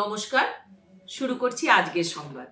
নমস্কার, শুরু করছি আজকের সংবাদ।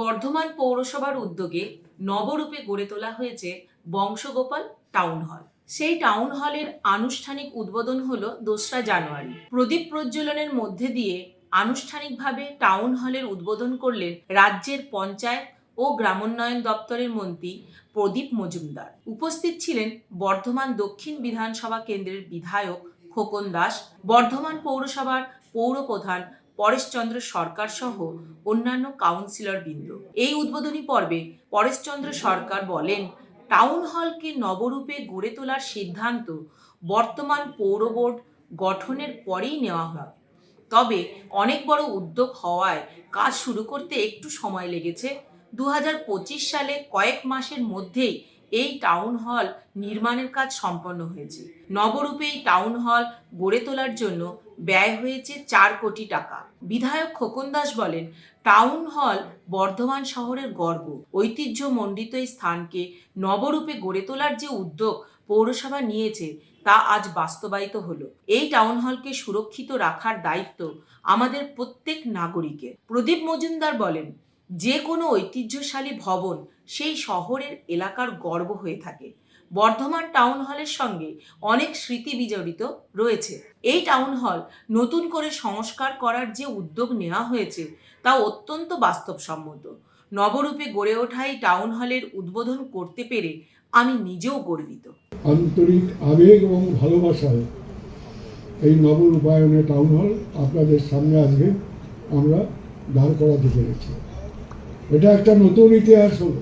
বর্ধমান পৌরসভার উদ্যোগে নবরূপে গড়ে তোলা হয়েছে বংশগোপাল টাউন হল। সেই টাউন হলের আনুষ্ঠানিক উদ্বোধন হল দোসরা জানুয়ারি। প্রদীপ প্রজ্বলনের মধ্যে দিয়ে আনুষ্ঠানিকভাবে টাউন হলের উদ্বোধন করলেন রাজ্যের পঞ্চায়েত ও গ্রামোন্নয়ন দপ্তরের মন্ত্রী প্রদীপ মজুমদার। উপস্থিত ছিলেন বর্ধমান দক্ষিণ বিধানসভা কেন্দ্রের বিধায়ক খোকন দাস, বর্ধমান পৌরসভার পৌর প্রধান পরেশচন্দ্র সরকার সহ অন্যান্য কাউন্সিলর বৃন্দ। এই উদ্বোধনী পর্বে পরেশচন্দ্র সরকার বলেন, টাউন হলকে নবরূপে গড়ে তোলার সিদ্ধান্ত বর্তমান পৌর বোর্ড গঠনের পরেই নেওয়া হয়। তবে অনেক বড় উদ্যোগ হওয়ায় কাজ শুরু করতে একটু সময় লেগেছে। দু হাজার পঁচিশ সালে কয়েক মাসের মধ্যেই এই টাউন হল নির্মাণের কাজ সম্পন্ন হয়েছে। নবরূপে এই টাউন হল গড়ে তোলার জন্য ব্যয় হয়েছে চার কোটি টাকা। বিধায়ক খোকন দাস বলেন, টাউন হল বর্ধমান শহরের গর্ব। ঐতিহ্যমণ্ডিত এই স্থানকে নবরূপে গড়ে তোলার যে উদ্যোগ পৌরসভা নিয়েছে, তা আজ বাস্তবায়িত হলো। এই টাউন হলকে সুরক্ষিত রাখার দায়িত্ব আমাদের প্রত্যেক নাগরিকের। প্রদীপ মজুমদার বলেন যে কোনো ঐতিহ্যশালী ভবন সেই শহরের এলাকার গর্ব হয়ে থাকে। বর্ধমান টাউন হলের সঙ্গে অনেক স্মৃতি বিজড়িত রয়েছে। এই টাউন হল নতুন করে সংস্কার করার যে উদ্যোগ নেওয়া হয়েছে, তা অত্যন্ত বাস্তবসম্মত। নবরূপে গড়ে ওঠা এই টাউন হলের উদ্বোধন করতে পেরে আমি নিজেও গর্বিত। আন্তরিক আবেগ এবং ভালোবাসায় এই নবরূপায়ণে টাউন হল আপনাদের সামনে আজকে আমরা দাঁড় করাতে পেরেছি। এটা একটা নতুন ইতিহাস হলো।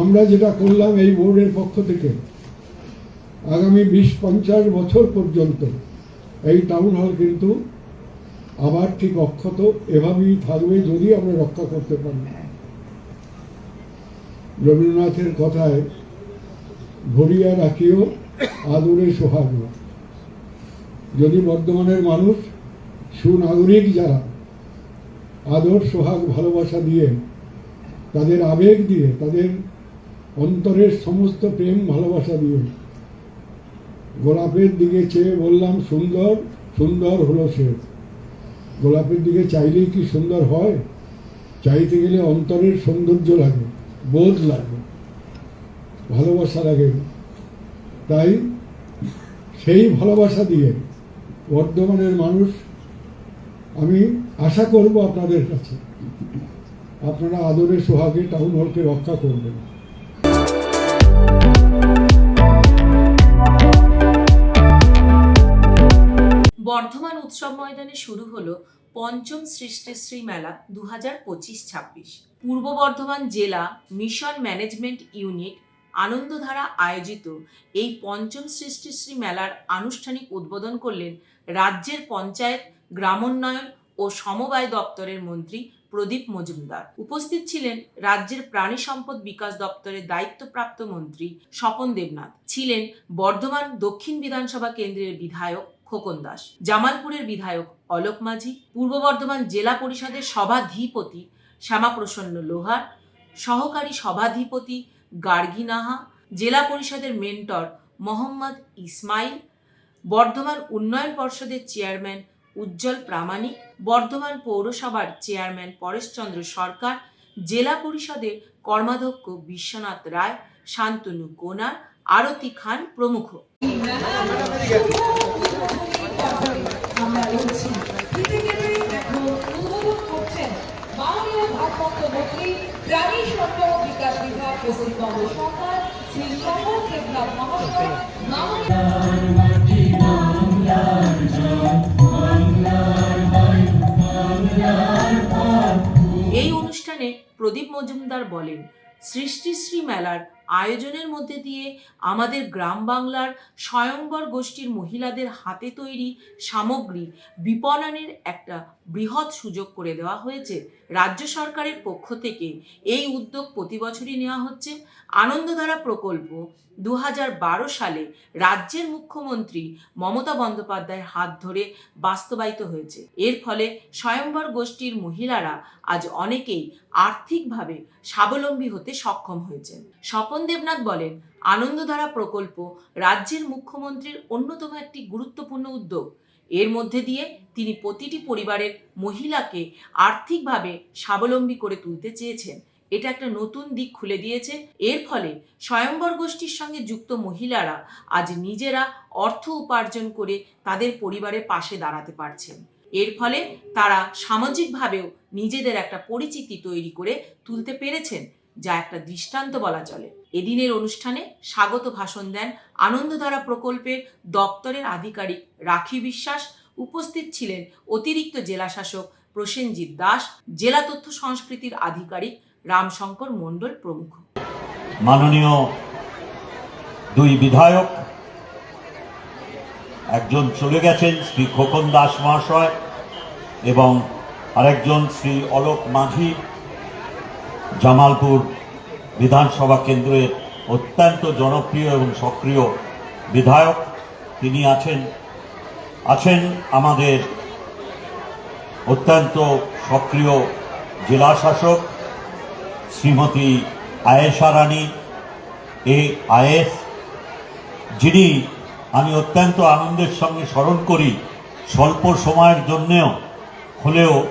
আমরা যেটা করলাম এই বোর্ডের পক্ষ থেকে, আগামী বিশ পঞ্চাশ বছর পর্যন্ত এই টাউন হল কিন্তু আবার ঠিক অক্ষত এভাবেই থাকবে যদি আমরা রক্ষা করতে পারি। রবীন্দ্রনাথের কথায়, ভরিয়া রাখিও, আদরে সোহাগ যদি বর্ধমানের মানুষ সুনাগরিক যারা আদর, সোহাগ, ভালোবাসা দিয়ে, তাদের আবেগ দিয়ে, তাদের অন্তরের সমস্ত প্রেম, ভালোবাসা দিয়ে। গোলাপের দিকে চেয়ে বললাম, সুন্দর সুন্দর হলো সে। গোলাপের দিকে চাইলেই কি সুন্দর হয়? চাইতে গেলে অন্তরের সৌন্দর্য লাগে, বোধ লাগে, ভালোবাসা লাগে। তাই সেই ভালোবাসা দিয়ে বর্ধমানের মানুষ আমি আশা করব আপনাদের কাছে। আপনারা আদরে সোহাগে টাউন হলকে রক্ষা করবেন। বর্ধমান উৎসব ময়দানে শুরু হলো পঞ্চম সৃষ্টিশ্রী মেলা দু হাজার পঁচিশ ছাব্বিশ। পূর্ব বর্ধমান জেলা মিশন ম্যানেজমেন্ট ইউনিট আনন্দধারা আয়োজিত এই পঞ্চম সৃষ্টিশ্রী মেলার আনুষ্ঠানিক উদ্বোধন করলেন রাজ্যের পঞ্চায়েত, গ্রামোন্নয়ন ও সমবায় দপ্তরের মন্ত্রী প্রদীপ মজুমদার। উপস্থিত ছিলেন রাজ্যের প্রাণী সম্পদ বিকাশ দপ্তরের দায়িত্বপ্রাপ্ত মন্ত্রী স্বপন দেবনাথ, ছিলেন বর্ধমান দক্ষিণ বিধানসভা কেন্দ্রের বিধায়ক খোকন দাস, জামালপুরের বিধায়ক অলোক মাঝি, পূর্ব বর্ধমান জেলা পরিষদের সভাধিপতি শ্যামাপ্রসন্ন লোহার, সহকারী সভাধিপতি গার্গী নাহা জেলা পরিষদের মেন্টর মোহাম্মদ ইসমাইল, বর্ধমান উন্নয়ন পর্ষদের চেয়ারম্যান উজ্জ্বল প্রামাণিক, বর্ধমান পৌরসভার চেয়ারম্যান পরেশচন্দ্র সরকার, জেলা পরিষদের কর্মাধ্যক্ষ বিশ্বনাথ রায়, শান্তনু কোনার আরতি খান প্রমুখ। মজুমদার বলেন সৃষ্টিশ্রী মেলার আয়োজনের মধ্যে দিয়ে আমাদের গ্রাম বাংলার স্বয়ংবর গোষ্ঠীর মহিলাদের হাতে তৈরি সামগ্রী বিপণনের একটা বৃহৎ সুযোগ করে দেওয়া হয়েছে। রাজ্য সরকারের পক্ষ থেকে এই উদ্যোগ প্রতি বছরই নেওয়া হচ্ছে। আনন্দধারা প্রকল্প দু হাজার বারো সালে রাজ্যের মুখ্যমন্ত্রী মমতা বন্দ্যোপাধ্যায়ের হাত ধরে বাস্তবায়িত হয়েছে। এর ফলে স্বয়ংবর গোষ্ঠীর মহিলারা আজ অনেকেই আর্থিকভাবে স্বাবলম্বী হতে সক্ষম হয়েছেন। স্বপন স্বপন দেবনাথ বলেন, আনন্দধারা প্রকল্প রাজ্যের মুখ্যমন্ত্রীর অন্যতম একটি গুরুত্বপূর্ণ উদ্যোগ। এর মধ্যে দিয়ে তিনি প্রতিটি পরিবারের মহিলাকে আর্থিকভাবে স্বাবলম্বী করে তুলতে চেয়েছেন। এটা একটা নতুন দিক খুলে দিয়েছে। এর ফলে স্বয়ম্বর গোষ্ঠীর সঙ্গে যুক্ত মহিলারা আজ নিজেরা অর্থ উপার্জন করে তাদের পরিবারের পাশে দাঁড়াতে পারছেন। এর ফলে তারা সামাজিকভাবেও নিজেদের একটা পরিচিতি তৈরি করে তুলতে পেরেছেন। যা একটা দৃষ্টান্ত বলা চলে। এদিনের অনুষ্ঠানে স্বাগত ভাষণ দেন আনন্দধারা প্রকল্পের দপ্তরের আধিকারিক রাখি বিশ্বাস। উপস্থিত ছিলেন অতিরিক্ত জেলা শাসক প্রসেনজিৎ দাস, জেলা তথ্য সংস্কৃতির আধিকারিক রামশঙ্কর মণ্ডল প্রমুখ। মাননীয় দুই বিধায়ক, একজন চলে গেছেন শ্রী খোকন দাস মহাশয় এবং আরেকজন শ্রী অলোক মাঝি। জামালপুর বিধানসভা কেন্দ্রের অত্যন্ত জনপ্রিয় এবং সক্রিয় বিধায়ক তিনি আছেন। আছেন আমাদের অত্যন্ত সক্রিয় জেলা শাসক শ্রীমতী আয়েশা রানী এ আয়েস যিনি আমি অত্যন্ত আনন্দের সঙ্গে স্মরণ করি, স্বল্প সময়ের জন্যেও হলেও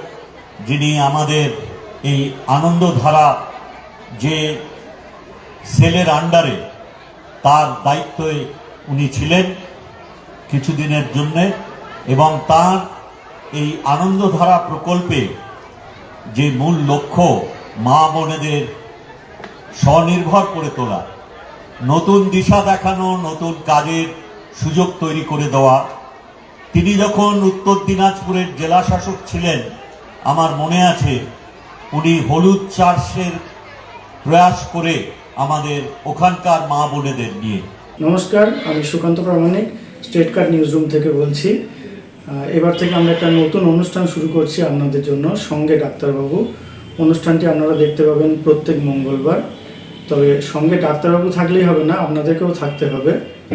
যিনি আমাদের এই আনন্দধারা যে সেলের আন্ডারে তার দায়িত্বে উনি ছিলেন কিছুদিনের জন্যে এবং তার এই আনন্দধারা প্রকল্পে যে মূল লক্ষ্য মা বোনেদের স্বনির্ভর করে তোলা, নতুন দিশা দেখানো, নতুন কাজের সুযোগ তৈরি করে দেওয়া, তিনি যখন উত্তর দিনাজপুরের জেলা শাসক ছিলেন, আমার মনে আছে উনি হলুদ চার্চের প্রয়াস করে আমাদের ওখানকার মা বোনেদের নিয়ে। নমস্কার, আমি Sukanta Pramanik, state card news room থেকে বলছি। এবার থেকে আমরা একটা নতুন অনুষ্ঠান শুরু করছি আপনাদের জন্য, সঙ্গে ডাক্তারবাবু। অনুষ্ঠানটি আপনারা দেখতে পাবেন প্রত্যেক মঙ্গলবার। তবে সঙ্গে ডাক্তারবাবু থাকলেই হবে না, আপনাদেরকেও থাকতে হবে।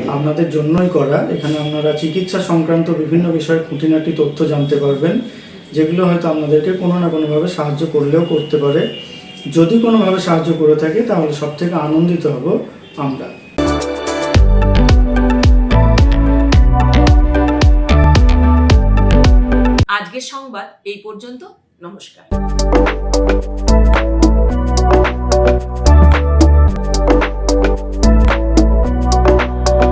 আপনাদের জন্যই করা। এখানে আপনারা চিকিৎসা সংক্রান্ত বিভিন্ন বিষয়ে খুঁটিনাটি তথ্য জানতে পারবেন। যেগুলো হয়তো আপনাদেরকে কোনো না কোনোভাবে সাহায্য করলেও করতে পারে। যদি কোনোভাবে সাহায্য করে থাকে, তাহলে সব থেকে আনন্দিত হব আমরা। আজকের সংবাদ এই পর্যন্ত। নমস্কার।